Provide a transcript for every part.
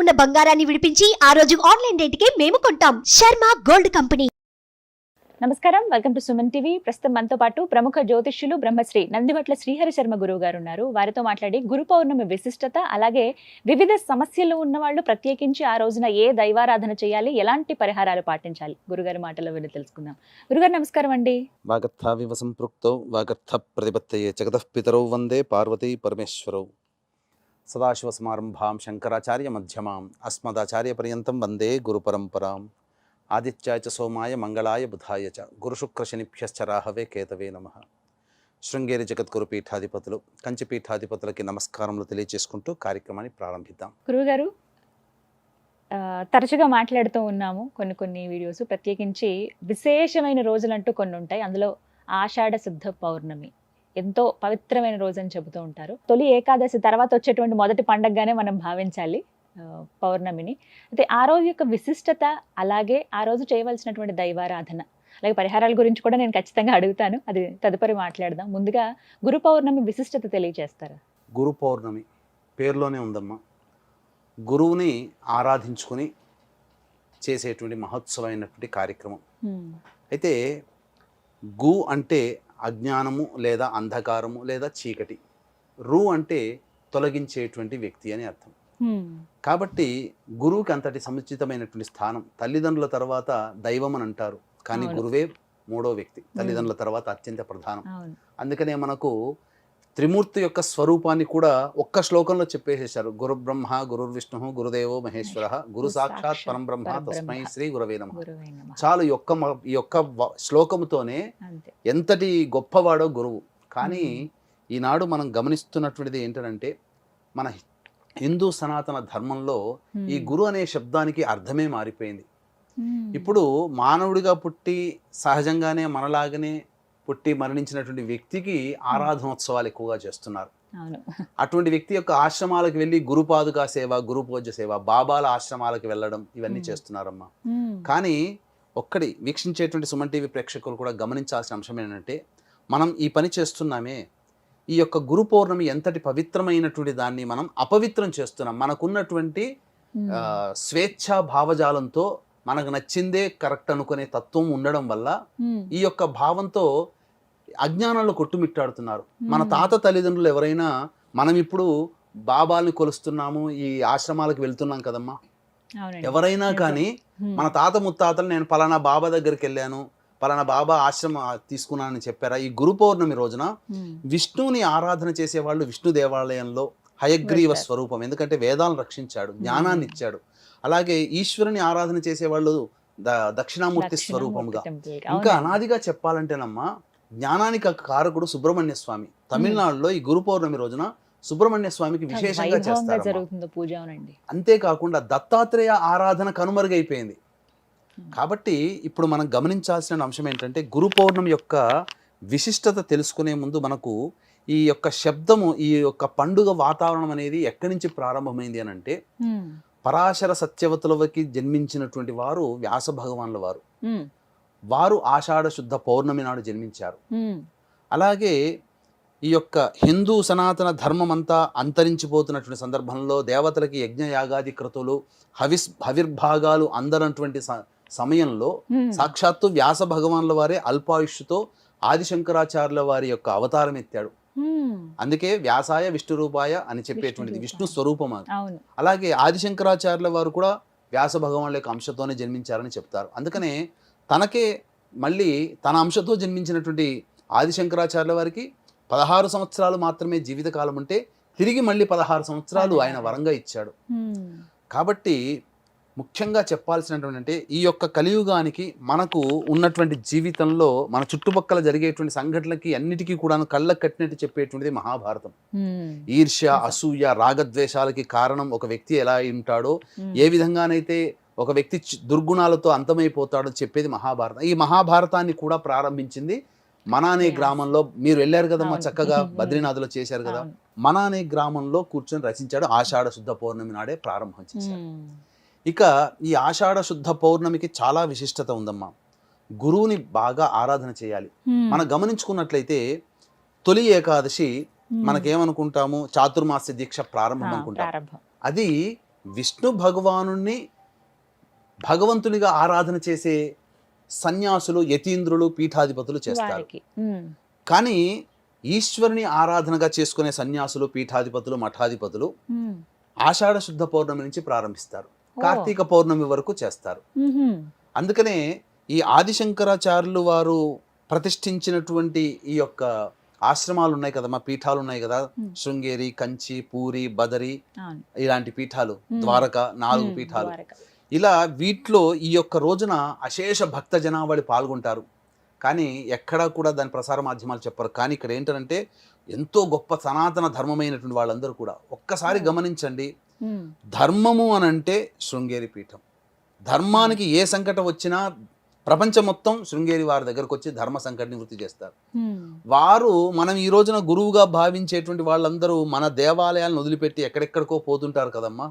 ఉన్న బంగారాన్ని విడిపించి ఆ రోజు ఆన్లైన్ రేటుకే మేము కొంటాం. Sharma gold company. నమస్కారం. Welcome to Suman TV. ప్రస్తుతం మనతో పాటు ప్రముఖ జ్యోతిష్యులు బ్రహ్మశ్రీ నందివట్ల శ్రీహరి శర్మ గురువు గారు ఉన్నారు. వారితో మాట్లాడి గురు పౌర్ణమి విశిష్టత అలాగే వివిధ సమస్యలు ఉన్న వాళ్ళు ప్రత్యేకించి ఆ రోజున ఏ దైవారాధన చేయాలి ఎలాంటి పరిహారాలు పాటించాలి? గురుగారి మాటల్లో వెళ్ళి తెలుసుకుందాం. గురుగారు నమస్కారం అండి. వాగర్థావివ సంపృక్తౌ వాగర్థ ప్రతిపత్తయే జగతః పితరౌ వందే పార్వతీ పరమేశ్వరౌ. సదాశివసమారంభాం శంకరాచార్య మధ్యమాం అస్మదాచార్యపర్యంతం వందే గురుపరంపరాం ఆదిత్యాయ చ సోమాయ మంగళాయ బుధాయ చ గురుశుక్రశనిభ్యశ్చ రాహవే కేతవే నమ శృంగేరి జగద్గురు పీఠాధిపతులు కంచి పీఠాధిపతులకి నమస్కారములు తెలియజేసుకుంటూ కార్యక్రమాన్ని ప్రారంభిద్దాం। గురువుగారు తరచుగా మాట్లాడుతూ ఉన్నాము కొన్ని కొన్ని వీడియోస్. ప్రత్యేకించి విశేషమైన రోజులంటూ కొన్ని ఉంటాయి అందులో ఆషాఢ శుద్ధ పౌర్ణమి. ఎంతో పవిత్రమైన రోజు అని చెబుతూ ఉంటారు. తొలి ఏకాదశి తర్వాత వచ్చేటువంటి మొదటి పండగగానే మనం భావించాలి పౌర్ణమిని. అయితే ఆ రోజు యొక్క విశిష్టత అలాగే ఆ రోజు చేయవలసినటువంటి దైవారాధన అలాగే పరిహారాల గురించి కూడా నేను ఖచ్చితంగా అడుగుతాను. అది తదుపరి మాట్లాడదాం. ముందుగా గురు పౌర్ణమి విశిష్టత తెలియజేస్తారా? గురు పౌర్ణమి పేరులోనే ఉందమ్మా. గురువుని ఆరాధించుకొని చేసేటువంటి మహోత్సవమైనటువంటి కార్యక్రమం. అయితే గు అంటే అజ్ఞానము లేదా అంధకారము లేదా చీకటి. రు అంటే తొలగించేటువంటి వ్యక్తి అని అర్థం. కాబట్టి గురువుకి అంతటి సముచితమైనటువంటి స్థానం తల్లిదండ్రుల తర్వాత దైవం అని అంటారు. కానీ. గురువే మూడో వ్యక్తి. తల్లిదండ్రుల తర్వాత అత్యంత ప్రధానం. అందుకనే మనకు త్రిమూర్తి యొక్క స్వరూపాన్ని కూడా ఒక్క శ్లోకంలో చెప్పేసేశారు గురు బ్రహ్మ గురు విష్ణు గురుదేవో మహేశ్వర గురు సాక్షాత్ పరం బ్రహ్మ తస్మై శ్రీ గురవే నమ. చాలు మ- ఈ యొక్క శ్లోకముతోనే ఎంతటి గొప్పవాడో గురువు కానీ. ఈనాడు మనం గమనిస్తున్నటువంటిది ఏంటంటే మన హిందూ సనాతన ధర్మంలో ఈ. గురు అనే శబ్దానికి అర్థమే మారిపోయింది. ఇప్పుడు మానవుడిగా పుట్టి సహజంగానే మనలాగానే పుట్టి మరణించినటువంటి వ్యక్తికి ఆరాధనోత్సవాలు ఎక్కువగా చేస్తున్నారు అటువంటి వ్యక్తి యొక్క ఆశ్రమాలకు వెళ్ళి గురుపాదుకా సేవ గురు పూజ సేవ బాబాల ఆశ్రమాలకు వెళ్ళడం ఇవన్నీ మ్మ్. చేస్తున్నారమ్మా. కానీ ఒక్కడి వీక్షించేటువంటి సుమన్ టీవీ ప్రేక్షకులు కూడా గమనించాల్సిన అంశం ఏంటంటే మనం ఈ పని చేస్తున్నామే ఈ యొక్క గురు పౌర్ణమి ఎంతటి పవిత్రమైనటువంటి దాన్ని మనం అపవిత్రం చేస్తున్నాం మనకున్నటువంటి స్వేచ్ఛా భావజాలంతో మనకు నచ్చిందే కరెక్ట్ అనుకునే తత్వం ఉండడం వల్ల. ఈ యొక్క భావంతో అజ్ఞానంలో కొట్టుమిట్టాడుతున్నారు మన. తాత తల్లిదండ్రులు ఎవరైనా మనం ఇప్పుడు బాబాల్ని కొలుస్తున్నాము ఈ ఆశ్రమాలకు వెళ్తున్నాం కదమ్మా. ఎవరైనా. కానీ. మన తాత ముత్తాతలు నేను పలానా బాబా దగ్గరికి వెళ్ళాను పలానా బాబా ఆశ్రమం తీసుకున్నానని చెప్పారా ఈ గురు పౌర్ణమి రోజున. విష్ణువుని ఆరాధన చేసేవాళ్ళు విష్ణు దేవాలయంలో హయగ్రీవ. స్వరూపం ఎందుకంటే వేదాలను రక్షించాడు జ్ఞానాన్ని ఇచ్చాడు అలాగే ఈశ్వరుని ఆరాధన చేసేవాళ్ళు ద దక్షిణామూర్తి టెంపుల్కి. ఇంకా. అనాదిగా చెప్పాలంటేనమ్మా జ్ఞానానికి కారకుడు సుబ్రహ్మణ్య స్వామి తమిళనాడులో ఈ గురు పౌర్ణమి రోజున సుబ్రహ్మణ్య స్వామికి విశేషంగా చేస్తారు అంతేకాకుండా దత్తాత్రేయ ఆరాధన కనుమరుగైపోయింది. కాబట్టి ఇప్పుడు మనం గమనించాల్సిన అంశం ఏంటంటే గురు పౌర్ణమి యొక్క విశిష్టత తెలుసుకునే ముందు మనకు ఈ యొక్క శబ్దము ఈ యొక్క పండుగ వాతావరణం అనేది ఎక్కడి నుంచి ప్రారంభమైంది అని అంటే. పరాశర సత్యవతులకి జన్మించినటువంటి వారు వ్యాస భగవాన్ల వారు. వారు ఆషాఢ శుద్ధ పౌర్ణమి నాడు జన్మించారు. అలాగే ఈ యొక్క హిందూ సనాతన ధర్మం అంతా అంతరించిపోతున్నటువంటి సందర్భంలో దేవతలకి యజ్ఞ యాగాది క్రతులు హవిస్ హవిర్భాగాలు అందనటువంటి సమయంలో. సాక్షాత్తు వ్యాస భగవాన్ల వారే అల్పాయుష్తో ఆదిశంకరాచార్యుల వారి యొక్క అవతారం ఎత్తాడు. అందుకే వ్యాసాయ విష్ణు రూపాయ అని చెప్పేటువంటిది విష్ణు స్వరూపం అది అలాగే ఆదిశంకరాచార్యుల వారు కూడా వ్యాస భగవానుల యొక్క అంశతోనే జన్మించారని చెప్తారు అందుకనే తనకే మళ్ళీ తన అంశతో జన్మించినటువంటి ఆదిశంకరాచార్యుల వారికి పదహారు సంవత్సరాలు మాత్రమే జీవితకాలం ఉంటే తిరిగి మళ్ళీ పదహారు సంవత్సరాలు ఆయన. వరంగా ఇచ్చాడు. కాబట్టి ముఖ్యంగా చెప్పాల్సినటువంటి అంటే ఈ యొక్క కలియుగానికి మనకు ఉన్నటువంటి జీవితంలో మన చుట్టుపక్కల జరిగేటువంటి సంఘటనలకి అన్నిటికీ కూడా కళ్ళకు కట్టినట్టు చెప్పేటువంటిది మహాభారతం. ఈర్ష్య. అసూయ రాగద్వేషాలకి కారణం ఒక వ్యక్తి ఎలా ఉంటాడో. ఏ విధంగానైతే ఒక వ్యక్తి దుర్గుణాలతో అంతమైపోతాడో చెప్పేది మహాభారతం ఈ మహాభారతాన్ని కూడా ప్రారంభించింది మన అనే. గ్రామంలో మీరు వెళ్ళారు కదమ్మా. చక్కగా. బద్రీనాథ్లో చేశారు కదా. మన అనే గ్రామంలో కూర్చొని రచించాడు ఆషాఢ శుద్ధ పౌర్ణమి నాడే ప్రారంభం చేశాడు. ఇక ఈ ఆషాఢ శుద్ధ పౌర్ణమికి చాలా విశిష్టత ఉందమ్మా గురువుని బాగా ఆరాధన చేయాలి. మనం గమనించుకున్నట్లయితే తొలి ఏకాదశి. మనకేమనుకుంటాము చాతుర్మాస్య దీక్ష ప్రారంభం అనుకుంటాం అది విష్ణు భగవానుణ్ణి భగవంతునిగా ఆరాధన చేసే సన్యాసులు యతీంద్రులు పీఠాధిపతులు చేస్తారు కానీ ఈశ్వరుని ఆరాధనగా చేసుకునే సన్యాసులు పీఠాధిపతులు మఠాధిపతులు. ఆషాఢ శుద్ధ పౌర్ణమి నుంచి ప్రారంభిస్తారు కార్తీక పౌర్ణమి వరకు చేస్తారు అందుకనే ఈ ఆదిశంకరాచార్యులు వారు ప్రతిష్ఠించినటువంటి ఈ యొక్క ఆశ్రమాలు ఉన్నాయి కదా మా పీఠాలు ఉన్నాయి కదా. శృంగేరి కంచి పూరి బదరి. ఇలాంటి పీఠాలు. ద్వారక నాలుగు పీఠాలు. ఇలా వీటిలో ఈ యొక్క రోజున అశేష భక్త జనావళి పాల్గొంటారు. కానీ ఎక్కడా కూడా దాని ప్రసార మాధ్యమాలు చెప్పరు. కానీ ఇక్కడ ఏంటంటే ఎంతో గొప్ప సనాతన ధర్మమైనటువంటి వాళ్ళందరూ కూడా ఒక్కసారి గమనించండి. ధర్మము అని అంటే శృంగేరి పీఠం. ధర్మానికి ఏ సంకటం వచ్చినా ప్రపంచం మొత్తం శృంగేరి వారి దగ్గరకు వచ్చి ధర్మ సంకటని వృత్తి చేస్తారు. వారు మనం ఈ రోజున గురువుగా భావించేటువంటి వాళ్ళందరూ మన దేవాలయాలను వదిలిపెట్టి ఎక్కడెక్కడికో పోతుంటారు కదమ్మా.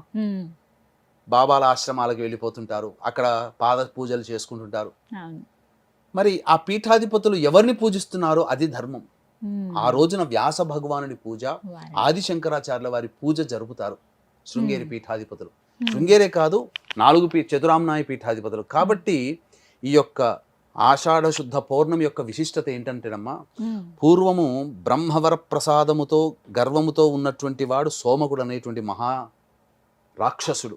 బాబాల ఆశ్రమాలకు వెళ్ళిపోతుంటారు అక్కడ పాద పూజలు చేసుకుంటుంటారు. మరి ఆ పీఠాధిపతులు ఎవరిని పూజిస్తున్నారో అది ధర్మం ఆ రోజున వ్యాస భగవానుడి పూజ. ఆదిశంకరాచార్యుల వారి పూజ జరుపుతారు శృంగేరి. పీఠాధిపతులు శృంగేరే కాదు నాలుగు పీ చతురామ్నాయ పీఠాధిపతులు కాబట్టి ఈ యొక్క ఆషాఢ శుద్ధ పౌర్ణమి యొక్క విశిష్టత ఏంటంటేనమ్మా పూర్వము బ్రహ్మవర ప్రసాదముతో గర్వముతో ఉన్నటువంటి వాడు సోమకుడు అనేటువంటి మహా రాక్షసుడు.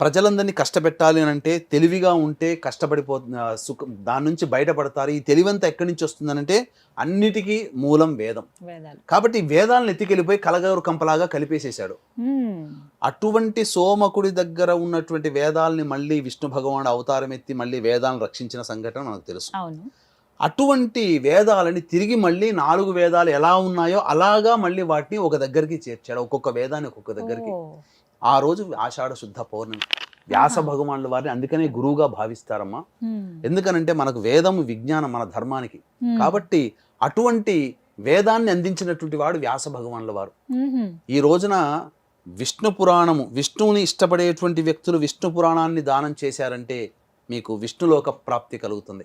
ప్రజలందరినీ కష్టపెట్టాలి అని అంటే తెలివిగా ఉంటే కష్టపడిపో సుఖ దాని నుంచి బయటపడతారు. ఈ తెలివంతా ఎక్కడి నుంచి వస్తుందనంటే అన్నిటికీ మూలం వేదం. కాబట్టి వేదాలను ఎత్తికెళ్ళిపోయి కలగరు కంపలాగా కలిపేసేశాడు. అటువంటి సోమకుడి దగ్గర ఉన్నటువంటి వేదాలని మళ్ళీ విష్ణు భగవానుడు అవతారం ఎత్తి మళ్ళీ వేదాలను రక్షించిన సంఘటన మనకు తెలుసు. అటువంటి వేదాలని తిరిగి మళ్ళీ నాలుగు వేదాలు ఎలా ఉన్నాయో అలాగా మళ్ళీ వాటిని ఒక దగ్గరికి చేర్చాడు. ఒక్కొక్క వేదాన్ని ఒక్కొక్క దగ్గరికి. ఆ రోజు ఆషాఢ శుద్ధ పౌర్ణమి. వ్యాస భగవానుల వారిని అందుకనే గురువుగా భావిస్తారమ్మా. ఎందుకనంటే మనకు వేదం విజ్ఞానం మన ధర్మానికి. కాబట్టి అటువంటి వేదాన్ని అందించినటువంటి వాడు వ్యాస భగవానుల వారు. ఈ రోజున విష్ణు పురాణము విష్ణువుని ఇష్టపడేటువంటి వ్యక్తులు విష్ణు పురాణాన్ని దానం చేశారంటే మీకు విష్ణులోక ప్రాప్తి కలుగుతుంది.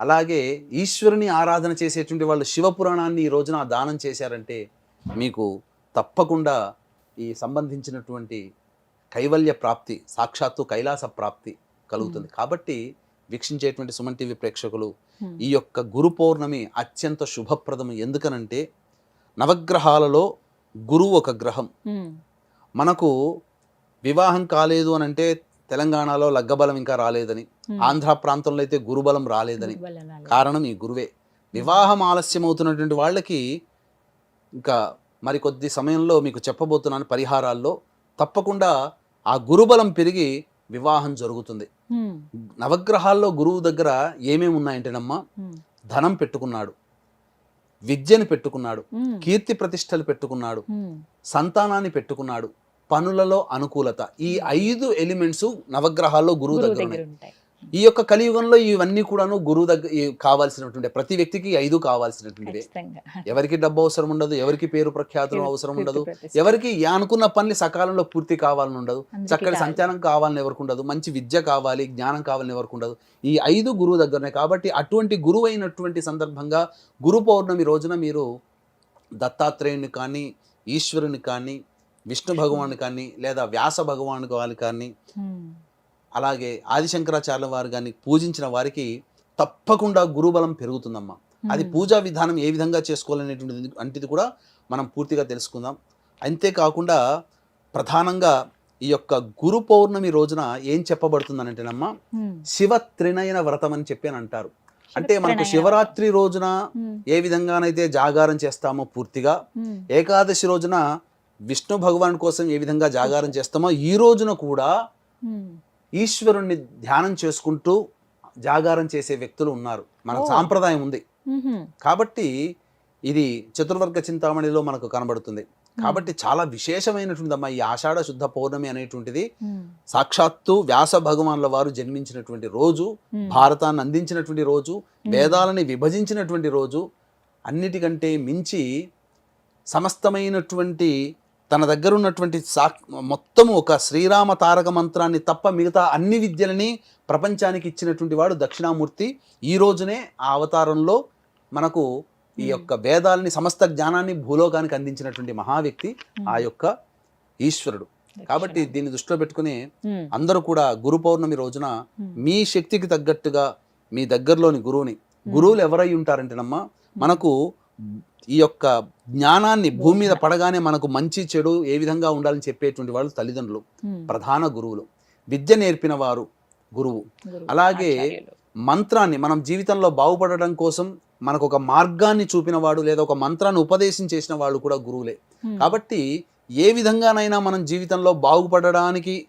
అలాగే ఈశ్వరుని ఆరాధన చేసేటువంటి వాళ్ళు శివ పురాణాన్ని ఈ రోజున దానం చేశారంటే మీకు తప్పకుండా ఈ సంబంధించినటువంటి కైవల్య ప్రాప్తి సాక్షాత్తు కైలాస ప్రాప్తి కలుగుతుంది. కాబట్టి వీక్షించేటువంటి సుమన్ టీవీ ప్రేక్షకులు ఈ యొక్క గురు పౌర్ణమి అత్యంత శుభప్రదం ఎందుకనంటే నవగ్రహాలలో గురువు ఒక గ్రహం. మనకు వివాహం కాలేదు అని అంటే తెలంగాణలో లగ్గబలం ఇంకా రాలేదని. ఆంధ్ర ప్రాంతంలో అయితే గురుబలం రాలేదని. కారణం ఈ గురువే. వివాహం ఆలస్యం అవుతున్నటువంటి వాళ్ళకి ఇంకా మరి కొద్ది సమయంలో మీకు చెప్పబోతున్నాను పరిహారాల్లో. తప్పకుండా ఆ గురుబలం పెరిగి వివాహం జరుగుతుంది. నవగ్రహాల్లో గురువు దగ్గర ఏమేమి ఉన్నాయంటేనమ్మా ధనం పెట్టుకున్నాడు విద్యను పెట్టుకున్నాడు కీర్తి ప్రతిష్టలు పెట్టుకున్నాడు సంతానాన్ని పెట్టుకున్నాడు పనులలో అనుకూలత. ఈ ఐదు ఎలిమెంట్స్ నవగ్రహాల్లో గురువు దగ్గర ఉన్నాయి. ఈ యొక్క కలియుగంలో ఇవన్నీ కూడాను గురువు దగ్గర కావాల్సినటువంటి ప్రతి వ్యక్తికి ఐదు కావాల్సినటువంటివి ఎవరికి డబ్బు అవసరం ఉండదు ఎవరికి పేరు ప్రఖ్యాతులు అవసరం ఉండదు. ఎవరికి అనుకున్న పనులు సకాలంలో పూర్తి కావాలని ఉండదు చక్కటి. సంచారం కావాలని ఎవరికి ఉండదు మంచి విద్య కావాలి జ్ఞానం కావాలని ఎవరికి ఉండదు ఈ ఐదు గురువు దగ్గరనే కాబట్టి అటువంటి గురువు అయినటువంటి సందర్భంగా గురు పౌర్ణమి రోజున మీరు దత్తాత్రేయుని కానీ ఈశ్వరుని కానీ విష్ణు భగవాను కానీ లేదా వ్యాస భగవాను కానీ అలాగే ఆదిశంకరాచార్యుల వారు కానీ పూజించిన వారికి తప్పకుండా గురుబలం పెరుగుతుందమ్మా. అది పూజా విధానం ఏ విధంగా చేసుకోవాలనేటువంటిది అంటిది కూడా మనం పూర్తిగా తెలుసుకుందాం. అంతేకాకుండా ప్రధానంగా ఈ యొక్క గురు పౌర్ణమి రోజున ఏం చెప్పబడుతుందనంటేనమ్మా శివ త్రినయన వ్రతం అని చెప్పి అని అంటారు. అంటే మనకు శివరాత్రి రోజున ఏ విధంగానైతే జాగారం చేస్తామో పూర్తిగా ఏకాదశి రోజున విష్ణు భగవాన్ కోసం ఏ విధంగా జాగారం చేస్తామో ఈ రోజున కూడా ఈశ్వరుణ్ణి ధ్యానం చేసుకుంటూ జాగారం చేసే వ్యక్తులు ఉన్నారు. మనకు ఓ. సాంప్రదాయం ఉంది. కాబట్టి ఇది చతుర్వర్గ చింతామణిలో మనకు కనబడుతుంది. కాబట్టి చాలా విశేషమైనటువంటిదమ్మా ఈ ఆషాఢ శుద్ధ పౌర్ణమి అనేటువంటిది. సాక్షాత్తు వ్యాస భగవాన్ల వారు జన్మించినటువంటి రోజు భారతాన్ని అందించినటువంటి రోజు వేదాలని విభజించినటువంటి రోజు అన్నిటికంటే మించి సమస్తమైనటువంటి తన దగ్గర ఉన్నటువంటి సా మొత్తము ఒక శ్రీరామ తారక మంత్రాన్ని తప్ప మిగతా అన్ని విద్యలని ప్రపంచానికి ఇచ్చినటువంటి వాడు దక్షిణామూర్తి. ఈ రోజునే ఆ అవతారంలో మనకు ఈ. యొక్క వేదాలని సమస్త జ్ఞానాన్ని భూలోకానికి అందించినటువంటి మహా వ్యక్తి ఉమ్, ఆ యొక్క ఈశ్వరుడు. కాబట్టి దీన్ని దృష్టిలో పెట్టుకుని అందరూ కూడా గురు పౌర్ణమి రోజున మీ శక్తికి తగ్గట్టుగా మీ దగ్గరలోని గురువుని గురువులు ఎవరై ఉంటారంటేనమ్మా మనకు ఈ యొక్క జ్ఞానాన్ని భూమి మీద పడగానే మనకు మంచి చెడు ఏ విధంగా ఉండాలని చెప్పేటువంటి వాళ్ళు తల్లిదండ్రులు ప్రధాన గురువులు. విద్య నేర్పిన వారు గురువు. అలాగే. మంత్రాన్ని మనం జీవితంలో బాగుపడడం కోసం మనకు ఒక మార్గాన్ని చూపిన వాడు లేదా ఒక మంత్రాన్ని ఉపదేశం చేసిన వాళ్ళు కూడా గురువులే. కాబట్టి ఏ విధంగానైనా మనం జీవితంలో బాగుపడడానికి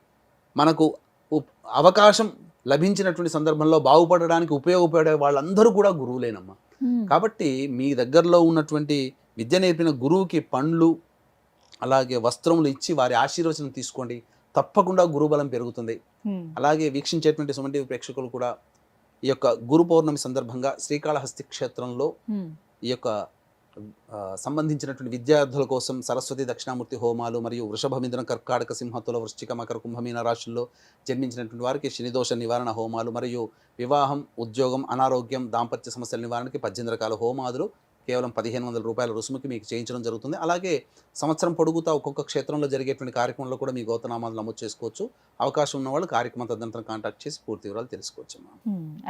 మనకు అవకాశం లభించినటువంటి సందర్భంలో బాగుపడడానికి ఉపయోగపడే వాళ్ళందరూ కూడా గురువులేనమ్మా. కాబట్టి మీ దగ్గరలో ఉన్నటువంటి విద్య నేర్పిన గురువుకి పండ్లు అలాగే వస్త్రములు ఇచ్చి వారి ఆశీర్వచనం తీసుకోండి. తప్పకుండా గురుబలం పెరుగుతుంది. అలాగే వీక్షించేటువంటి సుమన్ ప్రేక్షకులు కూడా ఈ యొక్క గురు పౌర్ణమి సందర్భంగా శ్రీకాళహస్తి క్షేత్రంలో ఈ యొక్క సంబంధించినటువంటి విద్యార్థుల కోసం సరస్వతి దక్షిణామూర్తి హోమాలు మరియు వృషభ మిథున కర్కాటక సింహతుల వృశ్చిక మకర కుంభమీన రాశుల్లో జన్మించినటువంటి వారికి శనిదోష నివారణ హోమాలు మరియు వివాహం ఉద్యోగం అనారోగ్యం దాంపత్య సమస్యల నివారణకి పద్దెనిమిది రకాల హోమాదులు కేవలం పదిహేను వందల రూపాయల రుసుముకి మీకు చేయించడం జరుగుతుంది. అలాగే సంవత్సరం పొడుగుతా ఒక్కొక్క క్షేత్రంలో జరిగేటువంటి కార్యక్రమంలో కూడా మీ గోతనామాలు నమోదు చేసుకోవచ్చు. అవకాశం ఉన్న వాళ్ళు కార్యక్రమం తదనంతరం కాంటాక్ట్ చేసి పూర్తి వివరాలు తెలుసుకోవచ్చు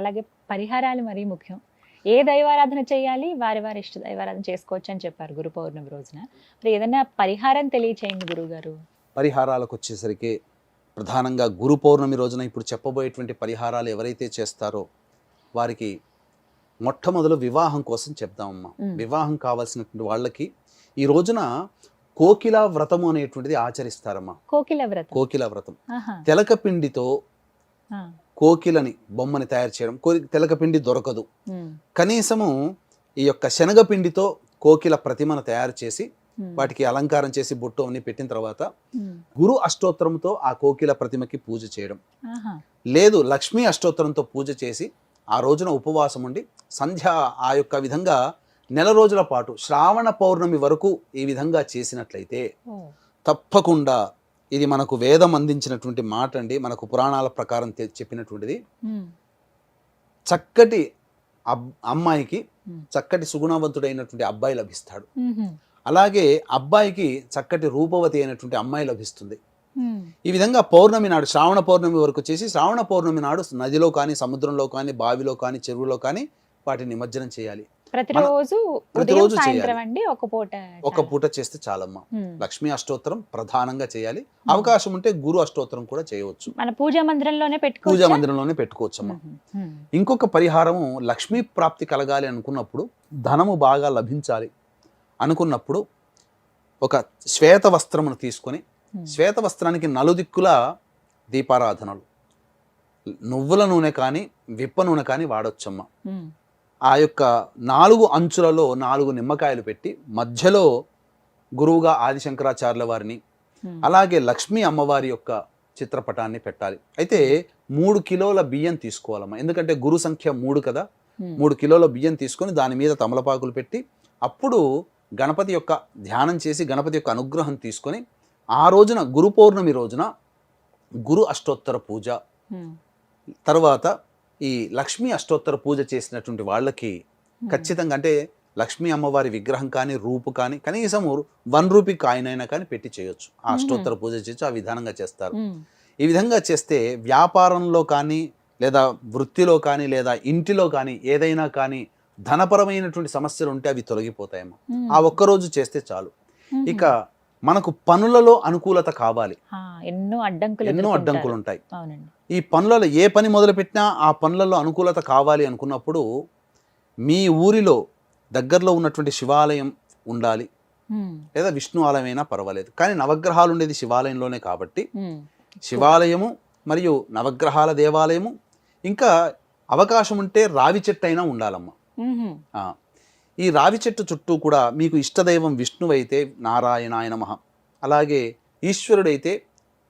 అలాగే పరిహారాలు మరీ ముఖ్యం. ఏ దైవారాధన చేయాలి? వారి వారి ఇష్ట దైవారాధన చేసుకోవచ్చు అని చెప్పారు గురు పౌర్ణమి రోజున. మరి ఏదైనా పరిహారం తెలియచేయండి గురువు గారు పరిహారాలకు వచ్చేసరికి ప్రధానంగా గురు పౌర్ణమి రోజున ఇప్పుడు చెప్పబోయేటువంటి పరిహారాలు ఎవరైతే చేస్తారో వారికి మొట్టమొదలు వివాహం కోసం చెప్దామమ్మా. మ్మ్. వివాహం కావాల్సినటువంటి వాళ్ళకి ఈ రోజున కోకిల వ్రతము అనేటువంటిది ఆచరిస్తారమ్మా. కోకిల వ్రతం. కోకిల వ్రతం. తెలకపిండితో కోకిలని బొమ్మని తయారు చేయడం. కో- తెలకపిండి దొరకదు. కనీసము ఈ యొక్క శనగపిండితో కోకిల ప్రతిమను తయారు చేసి వాటికి అలంకారం చేసి బొట్టు అన్ని పెట్టిన తర్వాత గురు అష్టోత్తరంతో ఆ కోకిల ప్రతిమకి పూజ చేయడం. లేదు లక్ష్మీ అష్టోత్తరంతో పూజ చేసి ఆ రోజున ఉపవాసం ఉండి సంధ్య ఆ యొక్క విధంగా నెల రోజుల పాటు శ్రావణ పౌర్ణమి వరకు ఈ విధంగా చేసినట్లయితే తప్పకుండా ఇది మనకు వేదం అందించినటువంటి మాట అండి మనకు పురాణాల ప్రకారం చెప్పినటువంటిది. చక్కటి అమ్మాయికి. చక్కటి సుగుణవంతుడైనటువంటి అబ్బాయి లభిస్తాడు. అలాగే అబ్బాయికి చక్కటి రూపవతి అయినటువంటి అమ్మాయి లభిస్తుంది. ఈ విధంగా పౌర్ణమి నాడు శ్రావణ పౌర్ణమి వరకు చేసి శ్రావణ పౌర్ణమి నాడు నదిలో కానీ సముద్రంలో కానీ బావిలో కానీ చెరువులో కానీ వాటిని నిమజ్జనం చేయాలి. ప్రతిరోజు ప్రతిరోజు చేయాలి. ఒక పూట ఒక. పూట చేస్తే చాలమ్మా. లక్ష్మీ అష్టోత్తరం ప్రధానంగా చేయాలి. అవకాశం ఉంటే గురు అష్టోత్తరం కూడా చేయవచ్చు. మన పూజా మందిరంలోనే పూజా పెట్టుకోవచ్చు మందిరంలోనే పెట్టుకోవచ్చమ్మా. ఇంకొక పరిహారము లక్ష్మీ ప్రాప్తి కలగాలి అనుకున్నప్పుడు ధనము బాగా లభించాలి అనుకున్నప్పుడు ఒక శ్వేత వస్త్రమును తీసుకొని శ్వేత వస్త్రానికి నలుదిక్కుల దీపారాధనలు. నువ్వుల నూనె కానీ విప్ప నూనె కానీ వాడొచ్చమ్మా. ఆ యొక్క నాలుగు అంచులలో నాలుగు నిమ్మకాయలు పెట్టి మధ్యలో గురువుగా ఆదిశంకరాచార్యుల వారిని అలాగే లక్ష్మీ అమ్మవారి యొక్క చిత్రపటాన్ని పెట్టాలి. అయితే మూడు కిలోల బియ్యం తీసుకోవాలమ్మా. ఎందుకంటే గురు సంఖ్య మూడు కదా. మూడు కిలోల బియ్యం తీసుకొని దాని మీద తమలపాకులు పెట్టి అప్పుడు గణపతి యొక్క ధ్యానం చేసి గణపతి యొక్క అనుగ్రహం తీసుకొని ఆ రోజున గురు పౌర్ణమి రోజున గురు అష్టోత్తర పూజ తర్వాత ఈ లక్ష్మీ అష్టోత్తర పూజ చేసినటువంటి వాళ్ళకి ఖచ్చితంగా అంటే లక్ష్మీ అమ్మవారి విగ్రహం కానీ రూపు కానీ కనీసం వన్ రూపీ కాయిన్ అయినా కానీ పెట్టి చేయొచ్చు. ఆ అష్టోత్తర పూజ చేయొచ్చు ఆ విధానంగా చేస్తారు. ఈ విధంగా చేస్తే వ్యాపారంలో కానీ లేదా వృత్తిలో కానీ లేదా ఇంటిలో కానీ ఏదైనా కానీ ధనపరమైనటువంటి సమస్యలు ఉంటే అవి తొలగిపోతాయేమో ఆ ఒక్కరోజు చేస్తే చాలు. ఇక మనకు పనులలో అనుకూలత కావాలి. ఎన్నో అడ్డంకులు ఎన్నో. అడ్డంకులు ఉంటాయి ఈ పనులలో ఏ పని మొదలుపెట్టినా ఆ పనులలో అనుకూలత కావాలి అనుకున్నప్పుడు మీ ఊరిలో దగ్గరలో ఉన్నటువంటి శివాలయం ఉండాలి. లేదా విష్ణు ఆలయమైనా పర్వాలేదు. కానీ నవగ్రహాలు ఉండేది శివాలయంలోనే కాబట్టి శివాలయము మరియు నవగ్రహాల దేవాలయము ఇంకా అవకాశం ఉంటే రావి చెట్టు అయినా ఉండాలమ్మా. ఈ రావి చెట్టు చుట్టూ కూడా మీకు ఇష్టదైవం విష్ణువైతే నారాయణాయ నమః. అలాగే ఈశ్వరుడైతే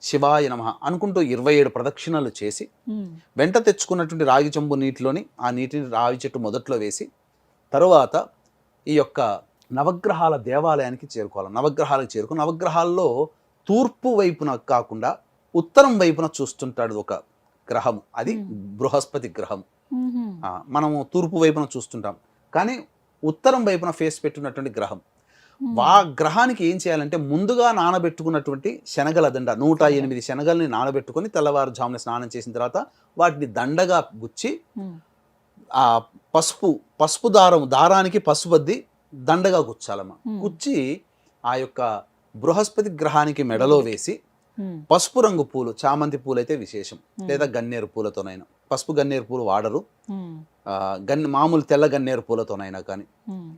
శివాయ నమః అనుకుంటూ ఇరవై ఏడు ప్రదక్షిణలు చేసి వెంట తెచ్చుకున్నటువంటి రాగి చెంబు నీటిలోని ఆ నీటిని రావి చెట్టు మొదట్లో వేసి తరువాత ఈ యొక్క నవగ్రహాల దేవాలయానికి చేరుకోవాలి. నవగ్రహాలకు చేరుకుని నవగ్రహాల్లో తూర్పు వైపున కాకుండా ఉత్తరం వైపున చూస్తుంటాడు ఒక గ్రహము. అది. బృహస్పతి గ్రహం మనము తూర్పు వైపున చూస్తుంటాం. కానీ ఉత్తరం వైపున ఫేస్ పెట్టినటువంటి గ్రహం. వా గ్రహానికి ఏం చేయాలంటే ముందుగా నానబెట్టుకున్నటువంటి శనగల దండ నూట ఎనిమిది శనగల్ని నానబెట్టుకొని తెల్లవారుజామున స్నానం చేసిన తర్వాత వాటిని దండగా గుచ్చి ఆ పసుపు పసుపు దారం దారానికి పసుపు అద్ది దండగా గుచ్చాలమ్మ. గుచ్చి ఆ యొక్క బృహస్పతి గ్రహానికి మెడలో వేసి పసుపు రంగు పూలు చామంతి పూలు అయితే విశేషం. లేదా గన్నేరు పూలతోనైనా. పసుపు గన్నేరు పూలు వాడరు. గన్ మామూలు తెల్ల గన్నేరు పూలతోనైనా కానీ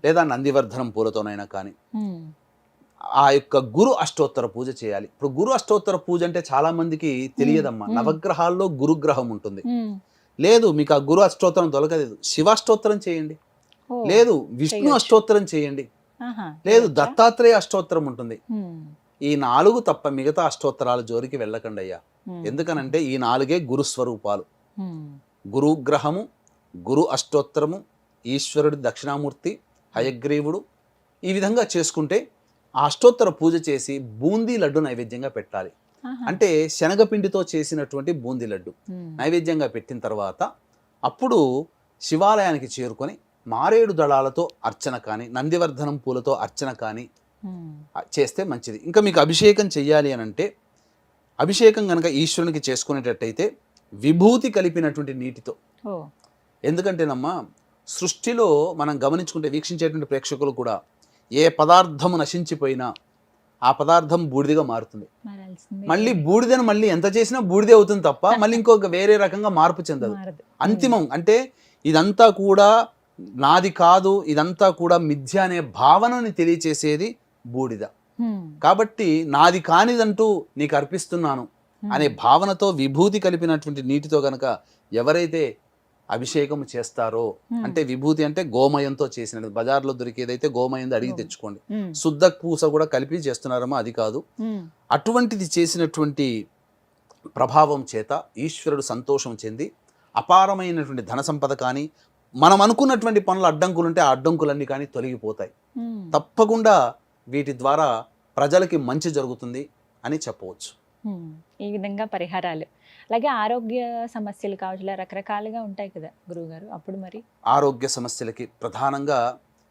లేదా నందివర్ధనం పూలతోనైనా కానీ ఆ యొక్క గురు అష్టోత్తర పూజ చేయాలి. ఇప్పుడు గురు అష్టోత్తర పూజ అంటే చాలా మందికి తెలియదమ్మా. నవగ్రహాల్లో గురుగ్రహం ఉంటుంది. లేదు మీకు ఆ గురు అష్టోత్తరం దొరకలేదు. శివాష్టోత్తరం చేయండి. లేదు విష్ణు. అష్టోత్తరం చేయండి. లేదు? దత్తాత్రేయ అష్టోత్తరం ఉంటుంది. ఈ నాలుగు తప్ప మిగతా అష్టోత్తరాల జోలికి వెళ్ళకండి అయ్యా. ఎందుకనంటే ఈ నాలుగే గురు స్వరూపాలు. ఉమ్, గురుగ్రహము గురు అష్టోత్తరము ఈశ్వరుడి దక్షిణామూర్తి హయగ్రీవుడు ఈ విధంగా చేసుకుంటే ఆ అష్టోత్తర పూజ చేసి బూందీ లడ్డు నైవేద్యంగా పెట్టాలి. అంటే శనగపిండితో చేసినటువంటి బూందీ లడ్డు నైవేద్యంగా పెట్టిన తర్వాత అప్పుడు శివాలయానికి చేరుకొని మారేడు దళాలతో అర్చన కానీ నందివర్ధనం పూలతో అర్చన కానీ చేస్తే మంచిది. ఇంకా మీకు అభిషేకం చెయ్యాలి అని అంటే అభిషేకం కనుక ఈశ్వరునికి చేసుకునేటట్టయితే విభూతి కలిపినటువంటి నీటితో. ఎందుకంటేనమ్మా సృష్టిలో మనం గమనించుకుంటే వీక్షించేటువంటి ప్రేక్షకులు కూడా ఏ పదార్థము నశించిపోయినా ఆ పదార్థం బూడిదిగా మారుతుంది. మళ్ళీ బూడిదను మళ్ళీ ఎంత చేసినా బూడిదే అవుతుంది తప్ప మళ్ళీ ఇంకొక వేరే రకంగా మార్పు చెందదు. అంతిమం అంటే ఇదంతా కూడా నాది కాదు ఇదంతా కూడా మిథ్య అనే భావనని తెలియచేసేది బూడిద. కాబట్టి నాది కానిదంటూ నీకు అర్పిస్తున్నాను అనే భావనతో విభూతి కలిపినటువంటి నీటితో గనక ఎవరైతే అభిషేకం చేస్తారో అంటే విభూతి అంటే గోమయంతో చేసినది. బజార్లో దొరికేదైతే గోమయం అడిగి. తెచ్చుకోండి. శుద్ధ పూస కూడా కలిపి చేస్తున్నారమ్మా అది కాదు. అటువంటిది చేసినటువంటి ప్రభావం చేత ఈశ్వరుడు సంతోషం చెంది అపారమైనటువంటి ధన సంపద కానీ మనం అనుకున్నటువంటి పనులు అడ్డంకులు ఉంటే ఆ అడ్డంకులన్నీ కానీ తొలగిపోతాయి. తప్పకుండా వీటి ద్వారా ప్రజలకి మంచి జరుగుతుంది అని చెప్పవచ్చు. ఈ విధంగా పరిహారాలు. అలాగే ఆరోగ్య సమస్యలు కావచ్చు రకరకాలుగా ఉంటాయి కదా గురువుగారు. అప్పుడు మరి? ఆరోగ్య సమస్యలకి ప్రధానంగా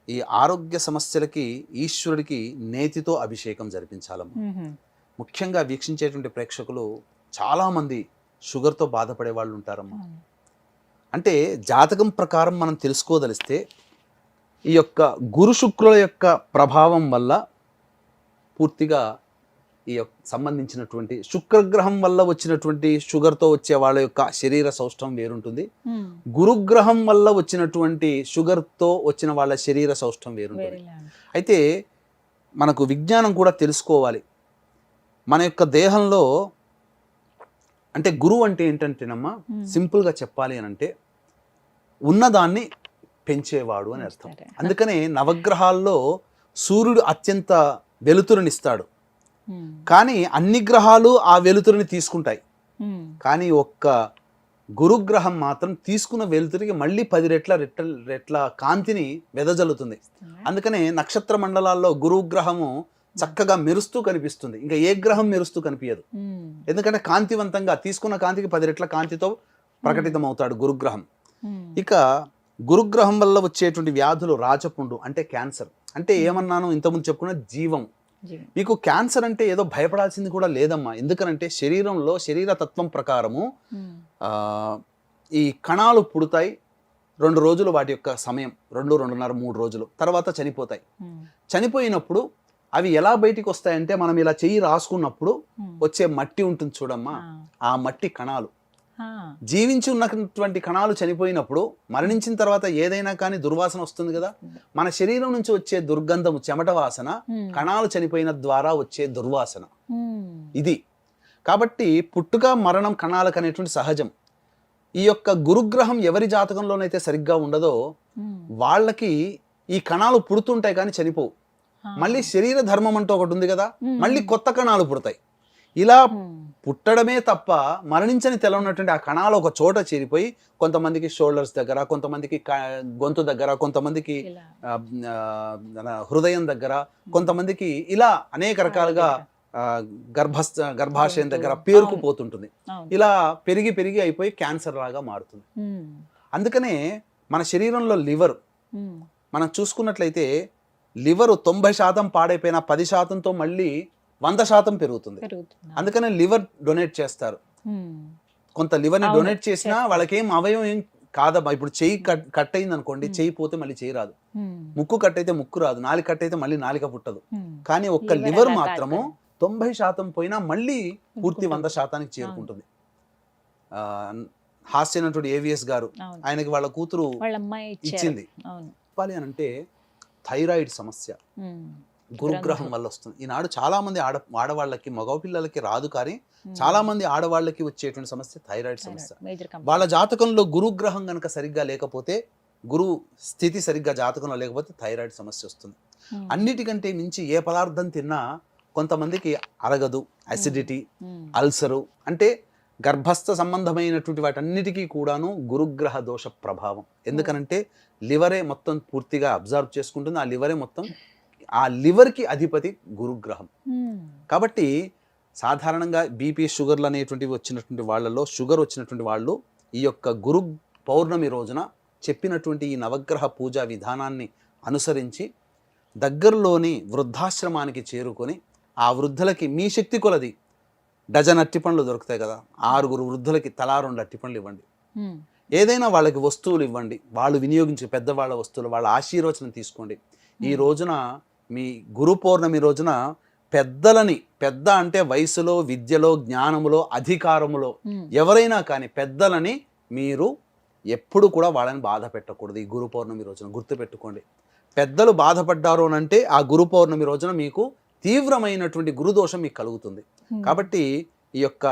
ఈ ఆరోగ్య సమస్యలకి ఈశ్వరుడికి నేతితో అభిషేకం జరిపించాలమ్మ. ఉహుం, ముఖ్యంగా వీక్షించేటువంటి ప్రేక్షకులు చాలామంది షుగర్తో బాధపడే వాళ్ళు ఉంటారమ్మా. అంటే జాతకం ప్రకారం మనం తెలుసుకోదలిస్తే ఈ యొక్క గురు శుక్రుల యొక్క ప్రభావం వల్ల పూర్తిగా ఈ యొక్క సంబంధించినటువంటి శుక్రగ్రహం వల్ల వచ్చినటువంటి షుగర్తో వచ్చే వాళ్ళ యొక్క శరీర సౌష్ఠవం వేరుంటుంది. ఉమ్, గురుగ్రహం వల్ల వచ్చినటువంటి షుగర్తో వచ్చిన వాళ్ళ శరీర సౌష్ఠవం వేరుంటుంది. అయితే మనకు విజ్ఞానం కూడా తెలుసుకోవాలి. మన యొక్క దేహంలో అంటే గురువు అంటే ఏంటంటేనమ్మా ఉమ్, సింపుల్గా చెప్పాలి అని అంటే ఉన్నదాన్ని పెంచేవాడు అని అర్థం. అందుకనే నవగ్రహాల్లో సూర్యుడు అత్యంత వెలుతురునిస్తాడు. కానీ అన్ని గ్రహాలు ఆ వెలుతురుని తీసుకుంటాయి. కానీ ఒక్క గురుగ్రహం మాత్రం తీసుకున్న వెలుతురికి మళ్ళీ పది రెట్ల రెట్ల రెట్ల కాంతిని వెదజల్లుతుంది? అందుకనే నక్షత్ర మండలాల్లో గురుగ్రహము చక్కగా మెరుస్తూ కనిపిస్తుంది. ఇంకా ఏ గ్రహం మెరుస్తూ కనిపించదు ఎందుకంటే కాంతివంతంగా తీసుకున్న కాంతికి పది రెట్ల కాంతితో ప్రకటితం అవుతాడు గురుగ్రహం. ఇక గురుగ్రహం వల్ల వచ్చేటువంటి వ్యాధులు రాచపుండు అంటే క్యాన్సర్. అంటే ఏమన్నాను ఇంతకుముందు చెప్పుకున్న జీవం. మీకు క్యాన్సర్ అంటే ఏదో భయపడాల్సింది కూడా లేదమ్మా. ఎందుకనంటే శరీరంలో శరీర తత్వం ప్రకారము ఈ కణాలు పుడతాయి రెండు రోజులు వాటి యొక్క సమయం. రెండు రెండున్నర మూడు రోజులు. తర్వాత చనిపోతాయి. చనిపోయినప్పుడు అవి ఎలా బయటికి వస్తాయంటే మనం ఇలా చెయ్యి రాసుకున్నప్పుడు వచ్చే మట్టి ఉంటుంది చూడమ్మా. ఆ, మట్టి కణాలు. జీవించి ఉన్నటువంటి కణాలు చనిపోయినప్పుడు మరణించిన తర్వాత ఏదైనా కానీ దుర్వాసన వస్తుంది కదా? మన శరీరం నుంచి వచ్చే దుర్గంధము చెమట వాసన కణాలు చనిపోయిన ద్వారా వచ్చే దుర్వాసన. ఇది. కాబట్టి పుట్టుక మరణం కణాలకు అనేటువంటి సహజం. ఈ యొక్క గురుగ్రహం ఎవరి జాతకంలోనైతే సరిగ్గా ఉండదో వాళ్ళకి ఈ కణాలు పుడుతుంటాయి కానీ చనిపోవు. మళ్ళీ శరీర ధర్మం అంటూ ఒకటి ఉంది కదా? మళ్ళీ కొత్త కణాలు పుడతాయి. ఇలా ఉమ్, పుట్టడమే తప్ప మరణించని తెలవనటువంటి ఆ కణాలు ఒక చోట చేరిపోయి కొంతమందికి షోల్డర్స్ దగ్గర కొంతమందికి గొంతు దగ్గర కొంతమందికి హృదయం దగ్గర కొంతమందికి ఇలా అనేక రకాలుగా గర్భస్థ గర్భాశయం దగ్గర. పేరుకుపోతుంటుంది. ఇలా పెరిగి పెరిగి అయిపోయి క్యాన్సర్ లాగా మారుతుంది. ఉమ్, అందుకనే మన శరీరంలో లివర్ మనం చూసుకున్నట్లయితే లివర్ తొంభై శాతం పాడైపోయిన పది శాతంతో మళ్ళీ వంద శాతం పెరుగుతుంది. అందుకనే లివర్ డొనేట్ చేస్తారు. కొంత లివర్ని డొనేట్ చేసినా. వాళ్ళకి ఏం అవయవం ఏం కాదమ్మా ఇప్పుడు చెయ్యి కట్ కట్ అయింది అనుకోండి. చెయ్యి పోతే మళ్ళీ చెయ్యి రాదు. ముక్కు కట్ అయితే ముక్కు రాదు నాలుగు కట్ అయితే మళ్ళీ నాలుక పుట్టదు. కానీ ఒక్క లివర్ మాత్రము. తొంభై శాతం పోయినా మళ్ళీ పూర్తి. వంద శాతానికి చేరుకుంటుంది. ఆ, హాస్య నటుడు ఏవిఎస్ గారు ఆయనకి వాళ్ళ కూతురు ఇచ్చింది. చెప్పాలి అని అంటే థైరాయిడ్ సమస్య. గురుగ్రహం వల్ల వస్తుంది ఈనాడు చాలా మంది ఆడ ఆడవాళ్ళకి మగ పిల్లలకి రాదు కానీ ఉమ్. చాలా మంది ఆడవాళ్ళకి వచ్చేటువంటి సమస్య థైరాయిడ్ సమస్య. వాళ్ళ జాతకంలో గురుగ్రహం కనుక సరిగ్గా లేకపోతే గురు స్థితి సరిగ్గా జాతకంలో లేకపోతే థైరాయిడ్ సమస్య వస్తుంది. అన్నిటికంటే మించి ఏ పదార్థం తిన్నా కొంతమందికి అరగదు అసిడిటీ అల్సరు అంటే గర్భస్థ సంబంధమైనటువంటి వాటన్నిటికీ కూడాను గురుగ్రహ దోష ప్రభావం. ఎందుకనంటే లివరే మొత్తం పూర్తిగా అబ్జర్వ్ చేసుకుంటుంది. ఆ లివరే మొత్తం ఆ లివర్కి అధిపతి గురుగ్రహం. కాబట్టి సాధారణంగా బీపీ షుగర్లు అనేటువంటివి వచ్చినటువంటి వాళ్ళలో షుగర్ వచ్చినటువంటి వాళ్ళు ఈ యొక్క గురు పౌర్ణమి రోజున చెప్పినటువంటి ఈ నవగ్రహ పూజా విధానాన్ని అనుసరించి దగ్గరలోని వృద్ధాశ్రమానికి చేరుకొని ఆ వృద్ధులకి మీ శక్తి కొలది. డజన్ అట్టిపండ్లు దొరుకుతాయి కదా ఆరుగురు వృద్ధులకి తలా రెండు అట్టిపండ్లు ఇవ్వండి. ఏదైనా వాళ్ళకి వస్తువులు ఇవ్వండి. వాళ్ళు వినియోగించే పెద్దవాళ్ళ వస్తువులు వాళ్ళ ఆశీర్వచనం తీసుకోండి. ఈ రోజున మీ గురు పౌర్ణమి రోజున పెద్దలని పెద్ద అంటే వయసులో విద్యలో జ్ఞానములో అధికారములో ఎవరైనా కానీ పెద్దలని మీరు ఎప్పుడు కూడా వాళ్ళని బాధ పెట్టకూడదు ఈ గురు పౌర్ణమి రోజున. గుర్తుపెట్టుకోండి. పెద్దలు బాధపడ్డారు అని అంటే ఆ గురు పౌర్ణమి రోజున మీకు తీవ్రమైనటువంటి గురుదోషం మీకు కలుగుతుంది. కాబట్టి ఈ యొక్క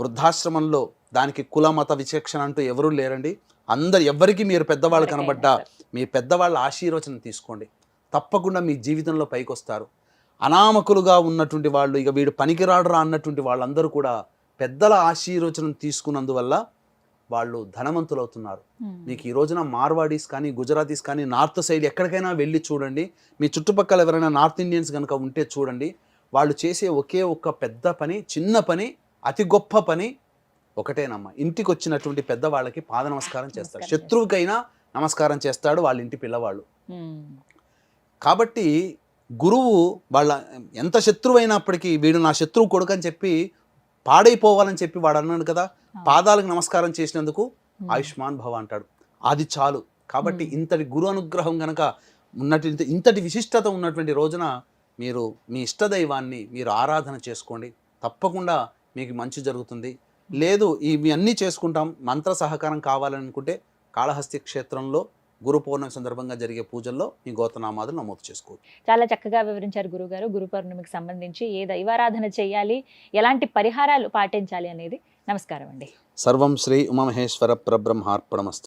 వృద్ధాశ్రమంలో దానికి కుల మత విచక్షణ అంటూ ఎవరూ లేరండి. అందరు ఎవరికి మీరు పెద్దవాళ్ళు కనబడ్డా మీ పెద్దవాళ్ళ ఆశీర్వచనం తీసుకోండి. తప్పకుండా మీ జీవితంలో పైకి వస్తారు అనామకులుగా ఉన్నటువంటి వాళ్ళు ఇక వీడు పనికిరాడురా అన్నటువంటి వాళ్ళందరూ కూడా పెద్దల ఆశీర్వచనం తీసుకున్నందువల్ల వాళ్ళు ధనవంతులు అవుతున్నారు మీకు ఈ రోజున మార్వాడీస్ కానీ గుజరాతీస్ కానీ నార్త్ సైడ్ ఎక్కడికైనా వెళ్ళి చూడండి. మీ చుట్టుపక్కల ఎవరైనా నార్త్ ఇండియన్స్ కనుక ఉంటే చూడండి. వాళ్ళు చేసే ఒకే ఒక్క పెద్ద పని చిన్న పని అతి గొప్ప పని ఒకటేనమ్మా. ఇంటికి వచ్చినటువంటి పెద్దవాళ్ళకి పాద నమస్కారం నమస్కారం శత్రువుకైనా నమస్కారం చేస్తాడు వాళ్ళ ఇంటి పిల్లవాళ్ళు. కాబట్టి గురువు వాళ్ళ ఎంత శత్రువు అయినప్పటికీ వీడు నా శత్రువు కొడుకు అని చెప్పి పాడైపోవాలని చెప్పి వాడు అన్నాడు కదా పాదాలకు నమస్కారం చేసినందుకు ఆయుష్మాన్ భవ అంటాడు. అది చాలు. కాబట్టి. ఇంతటి గురు అనుగ్రహం గనక ఉన్నటువంటి ఇంతటి విశిష్టత ఉన్నటువంటి రోజున మీరు మీ ఇష్టదైవాన్ని మీరు ఆరాధన చేసుకోండి. తప్పకుండా మీకు మంచి జరుగుతుంది. లేదు ఇవి అన్నీ చేసుకుంటాం మంత్ర సహకారం కావాలనుకుంటే కాళహస్తి క్షేత్రంలో గురు పౌర్ణమి సందర్భంగా జరిగే పూజల్లో మీ గోతనామాదులు నమోదు చేసుకోవచ్చు. చాలా చక్కగా వివరించారు గురుగారు. గురు పౌర్ణమికి సంబంధించి ఏ దైవారాధన చేయాలి ఎలాంటి పరిహారాలు పాటించాలి అనేది నమస్కారం అండి. సర్వం శ్రీ ఉమామహేశ్వర పరబ్రహ్మార్పణమస్తు.